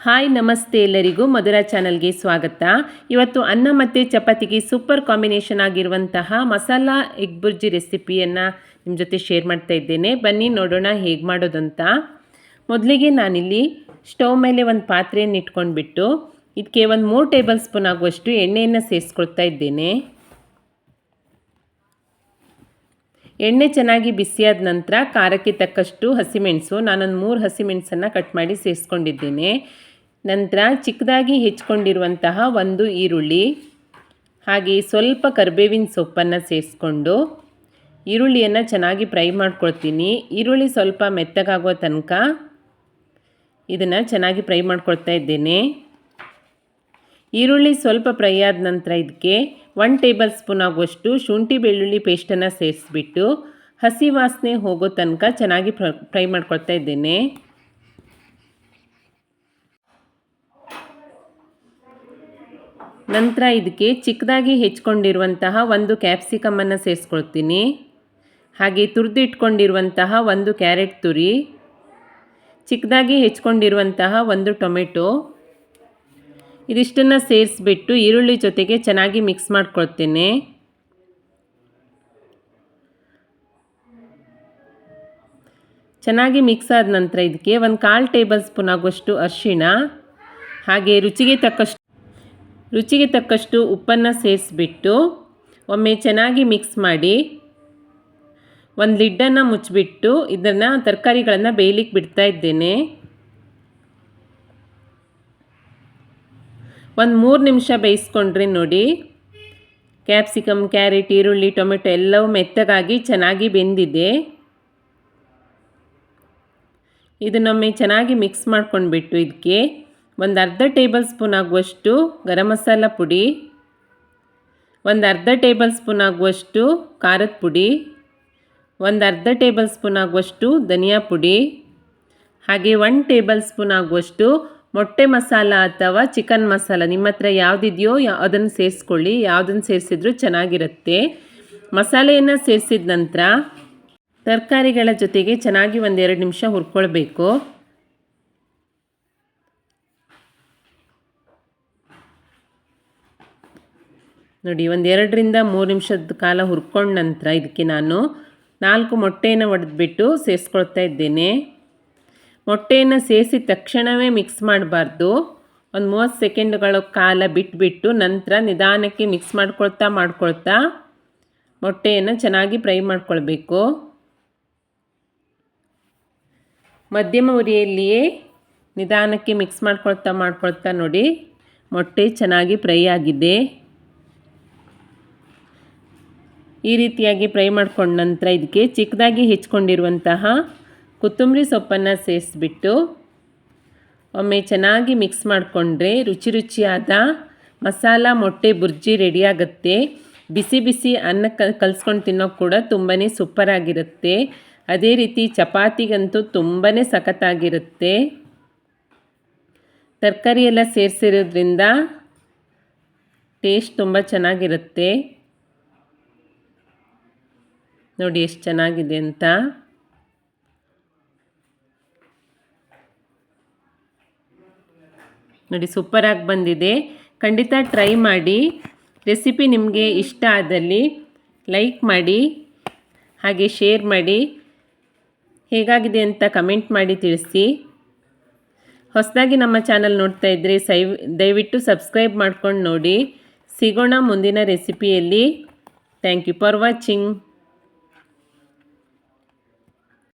Hi, ನಮಸ್ತೆ ಎಲ್ಲರಿಗೂ ಮಧುರ ಚಾನಲ್ಗೆ ಸ್ವಾಗತ. ಇವತ್ತು ಅನ್ನ ಮತ್ತು ಚಪಾತಿಗೆ ಸೂಪರ್ ಕಾಂಬಿನೇಷನ್ ಆಗಿರುವಂತಹ ಮಸಾಲ ಎಗ್ ಬುರ್ಜಿ ರೆಸಿಪಿಯನ್ನು ನಿಮ್ಮ ಜೊತೆ ಶೇರ್ ಮಾಡ್ತಾ ಇದ್ದೇನೆ. ಬನ್ನಿ, ನೋಡೋಣ ಹೇಗೆ ಮಾಡೋದಂತ. ಮೊದಲಿಗೆ ನಾನಿಲ್ಲಿ ಸ್ಟವ್ ಮೇಲೆ ಒಂದು ಪಾತ್ರೆಯನ್ನು ಇಟ್ಕೊಂಡ್ಬಿಟ್ಟು ಇದಕ್ಕೆ ಒಂದು ಮೂರು ಟೇಬಲ್ ಸ್ಪೂನ್ ಆಗುವಷ್ಟು ಎಣ್ಣೆಯನ್ನು ಸೇರಿಸ್ಕೊಳ್ತಾ ಇದ್ದೇನೆ. ಎಣ್ಣೆ ಚೆನ್ನಾಗಿ ಬಿಸಿಯಾದ ನಂತರ ಖಾರಕ್ಕೆ ತಕ್ಕಷ್ಟು ಹಸಿಮೆಣಸು, ನಾನೊಂದು ಮೂರು ಹಸಿಮೆಣಸನ್ನು ಕಟ್ ಮಾಡಿ ಸೇರಿಸ್ಕೊಂಡಿದ್ದೇನೆ. ನಂತರ ಚಿಕ್ಕದಾಗಿ ಹೆಚ್ಕೊಂಡಿರುವಂತಹ ಒಂದು ಈರುಳ್ಳಿ, ಹಾಗೆ ಸ್ವಲ್ಪ ಕರಿಬೇವಿನ ಸೊಪ್ಪನ್ನು ಸೇರಿಸ್ಕೊಂಡು ಈರುಳ್ಳಿಯನ್ನು ಚೆನ್ನಾಗಿ ಫ್ರೈ ಮಾಡ್ಕೊಳ್ತೀನಿ. ಈರುಳ್ಳಿ ಸ್ವಲ್ಪ ಮೆತ್ತಗಾಗೋ ತನಕ ಇದನ್ನು ಚೆನ್ನಾಗಿ ಫ್ರೈ ಮಾಡ್ಕೊಳ್ತಾ ಇದ್ದೇನೆ. ಈರುಳ್ಳಿ ಸ್ವಲ್ಪ ಫ್ರೈ ಆದ ನಂತರ ಇದಕ್ಕೆ ಒನ್ ಟೇಬಲ್ ಸ್ಪೂನ್ ಆಗುವಷ್ಟು ಶುಂಠಿ ಬೆಳ್ಳುಳ್ಳಿ ಪೇಸ್ಟನ್ನು ಸೇರಿಸ್ಬಿಟ್ಟು ಹಸಿ ವಾಸನೆ ಹೋಗೋ ತನಕ ಚೆನ್ನಾಗಿ ಫ್ರೈ ಮಾಡ್ಕೊಳ್ತಾ ಇದ್ದೇನೆ. ನಂತರ ಇದಕ್ಕೆ ಚಿಕ್ಕದಾಗಿ ಹೆಚ್ಕೊಂಡಿರುವಂತಹ ಒಂದು ಕ್ಯಾಪ್ಸಿಕಮನ್ನು ಸೇರಿಸ್ಕೊಳ್ತೀನಿ. ಹಾಗೆ ತುರಿದು ಇಟ್ಕೊಂಡಿರುವಂತಹ ಒಂದು ಕ್ಯಾರೆಟ್ ತುರಿ, ಚಿಕ್ಕದಾಗಿ ಹೆಚ್ಕೊಂಡಿರುವಂತಹ ಒಂದು ಟೊಮೆಟೊ, ಇದಿಷ್ಟನ್ನು ಸೇರಿಸ್ಬಿಟ್ಟು ಈರುಳ್ಳಿ ಜೊತೆಗೆ ಚೆನ್ನಾಗಿ ಮಿಕ್ಸ್ ಮಾಡ್ಕೊಳ್ತೇನೆ. ಚೆನ್ನಾಗಿ ಮಿಕ್ಸ್ ಆದ ನಂತರ ಇದಕ್ಕೆ ಒಂದು ಕಾಲು ಟೇಬಲ್ ಸ್ಪೂನ್ ಆಗುವಷ್ಟು ಅರಿಶಿಣ, ಹಾಗೆ ರುಚಿಗೆ ತಕ್ಕಷ್ಟು ರುಚಿಗೆ ತಕ್ಕಷ್ಟು ಉಪ್ಪನ್ನು ಸೇರಿಸ್ಬಿಟ್ಟು ಒಮ್ಮೆ ಚೆನ್ನಾಗಿ ಮಿಕ್ಸ್ ಮಾಡಿ ಒಂದು ಲಿಡ್ಡನ್ನು ಮುಚ್ಚಿಬಿಟ್ಟು ಇದನ್ನು ತರಕಾರಿಗಳನ್ನು ಬೇಯಲಿಕ್ಕೆ ಬಿಡ್ತಾ ಇದ್ದೇನೆ. ಒಂದು ಮೂರು ನಿಮಿಷ ಬೇಯಿಸ್ಕೊಂಡ್ರೆ ನೋಡಿ ಕ್ಯಾಪ್ಸಿಕಮ್, ಕ್ಯಾರೆಟ್, ಈರುಳ್ಳಿ, ಟೊಮೆಟೊ ಎಲ್ಲವೂ ಮೆತ್ತಗಾಗಿ ಚೆನ್ನಾಗಿ ಬೆಂದಿದೆ. ಇದನ್ನೊಮ್ಮೆ ಚೆನ್ನಾಗಿ ಮಿಕ್ಸ್ ಮಾಡ್ಕೊಂಡ್ಬಿಟ್ಟು ಇದಕ್ಕೆ ಒಂದು ಅರ್ಧ ಟೇಬಲ್ ಸ್ಪೂನ್ ಆಗುವಷ್ಟು ಗರಂ ಮಸಾಲ ಪುಡಿ, ಒಂದು ಅರ್ಧ ಟೇಬಲ್ ಸ್ಪೂನ್ ಆಗುವಷ್ಟು ಖಾರದ ಪುಡಿ, ಒಂದು ಅರ್ಧ ಟೇಬಲ್ ಸ್ಪೂನ್ ಆಗುವಷ್ಟು ಧನಿಯಾ ಪುಡಿ, ಹಾಗೆ ಒನ್ ಟೇಬಲ್ ಸ್ಪೂನ್ ಆಗುವಷ್ಟು ಮೊಟ್ಟೆ ಮಸಾಲ ಅಥವಾ ಚಿಕನ್ ಮಸಾಲ. ನಿಮ್ಮ ಹತ್ರ ಯಾವುದಿದೆಯೋ ಅದನ್ನು ಸೇರಿಸ್ಕೊಳ್ಳಿ. ಯಾವುದನ್ನು ಸೇರಿಸಿದ್ರೂ ಚೆನ್ನಾಗಿರುತ್ತೆ. ಮಸಾಲೆಯನ್ನು ಸೇರಿಸಿದ ನಂತರ ತರಕಾರಿಗಳ ಜೊತೆಗೆ ಚೆನ್ನಾಗಿ ಒಂದೆರಡು ನಿಮಿಷ ಹುರ್ಕೊಳ್ಬೇಕು. ನೋಡಿ, ಒಂದು ಎರಡರಿಂದ ಮೂರು ನಿಮಿಷದ ಕಾಲ ಹುರ್ಕೊಂಡ ನಂತರ ಇದಕ್ಕೆ ನಾನು ನಾಲ್ಕು ಮೊಟ್ಟೆಯನ್ನು ಒಡೆದ್ಬಿಟ್ಟು ಸೇರಿಸ್ಕೊಳ್ತಾ ಇದ್ದೇನೆ. ಮೊಟ್ಟೆಯನ್ನು ಸೇರಿಸಿದ ತಕ್ಷಣವೇ ಮಿಕ್ಸ್ ಮಾಡಬಾರ್ದು. ಒಂದು ಮೂವತ್ತು ಸೆಕೆಂಡ್ಗಳ ಕಾಲ ಬಿಟ್ಬಿಟ್ಟು ನಂತರ ನಿಧಾನಕ್ಕೆ ಮಿಕ್ಸ್ ಮಾಡ್ಕೊಳ್ತಾ ಮಾಡ್ಕೊಳ್ತಾ ಮೊಟ್ಟೆಯನ್ನು ಚೆನ್ನಾಗಿ ಫ್ರೈ ಮಾಡ್ಕೊಳ್ಬೇಕು. ಮಧ್ಯಮ ಉರಿಯಲ್ಲಿಯೇ ನಿಧಾನಕ್ಕೆ ಮಿಕ್ಸ್ ಮಾಡ್ಕೊಳ್ತಾ ಮಾಡ್ಕೊಳ್ತಾ ನೋಡಿ, ಮೊಟ್ಟೆ ಚೆನ್ನಾಗಿ ಫ್ರೈ ಆಗಿದೆ. ಈ ರೀತಿಯಾಗಿ ಫ್ರೈ ಮಾಡ್ಕೊಂಡ ನಂತರ ಇದಕ್ಕೆ ಚಿಕ್ಕದಾಗಿ ಹೆಚ್ಕೊಂಡಿರುವಂತಹ ಕೊತ್ತಂಬರಿ ಸೊಪ್ಪನ್ನು ಸೇರಿಸ್ಬಿಟ್ಟು ಒಮ್ಮೆ ಚೆನ್ನಾಗಿ ಮಿಕ್ಸ್ ಮಾಡಿಕೊಂಡ್ರೆ ರುಚಿ ರುಚಿಯಾದ ಮಸಾಲ ಮೊಟ್ಟೆ ಬುರ್ಜಿ ರೆಡಿಯಾಗುತ್ತೆ ಬಿಸಿ ಬಿಸಿ ಅನ್ನ ಕಲ್ಸ್ಕೊಂಡು ತಿನ್ನೋಕೆ ಕೂಡ ತುಂಬಾ ಸೂಪರಾಗಿರುತ್ತೆ ಅದೇ ರೀತಿ ಚಪಾತಿಗಂತೂ ತುಂಬಾ ಸಖತ್ತಾಗಿರುತ್ತೆ. ತರಕಾರಿ ಎಲ್ಲ ಸೇರಿಸಿರೋದ್ರಿಂದ ಟೇಸ್ಟ್ ತುಂಬ ಚೆನ್ನಾಗಿರುತ್ತೆ. ನೋಡಿ ಎಷ್ಟು ಚೆನ್ನಾಗಿದೆ ಅಂತ. ನೋಡಿ ಸೂಪರಾಗಿ ಬಂದಿದೆ. ಖಂಡಿತ ಟ್ರೈ ಮಾಡಿ. ರೆಸಿಪಿ ನಿಮಗೆ ಇಷ್ಟ ಆದಲ್ಲಿ ಲೈಕ್ ಮಾಡಿ, ಹಾಗೆ ಶೇರ್ ಮಾಡಿ. ಹೇಗಾಗಿದೆ ಅಂತ ಕಮೆಂಟ್ ಮಾಡಿ ತಿಳಿಸಿ. ಹೊಸದಾಗಿ ನಮ್ಮ ಚಾನಲ್ ನೋಡ್ತಾ ಇದ್ದರೆ ಸೈ ದಯವಿಟ್ಟು ಸಬ್ಸ್ಕ್ರೈಬ್ ಮಾಡ್ಕೊಂಡು ನೋಡಿ. ಸಿಗೋಣ ಮುಂದಿನ ರೆಸಿಪಿಯಲ್ಲಿ ಥ್ಯಾಂಕ್ ಯು ಫಾರ್ ವಾಚಿಂಗ್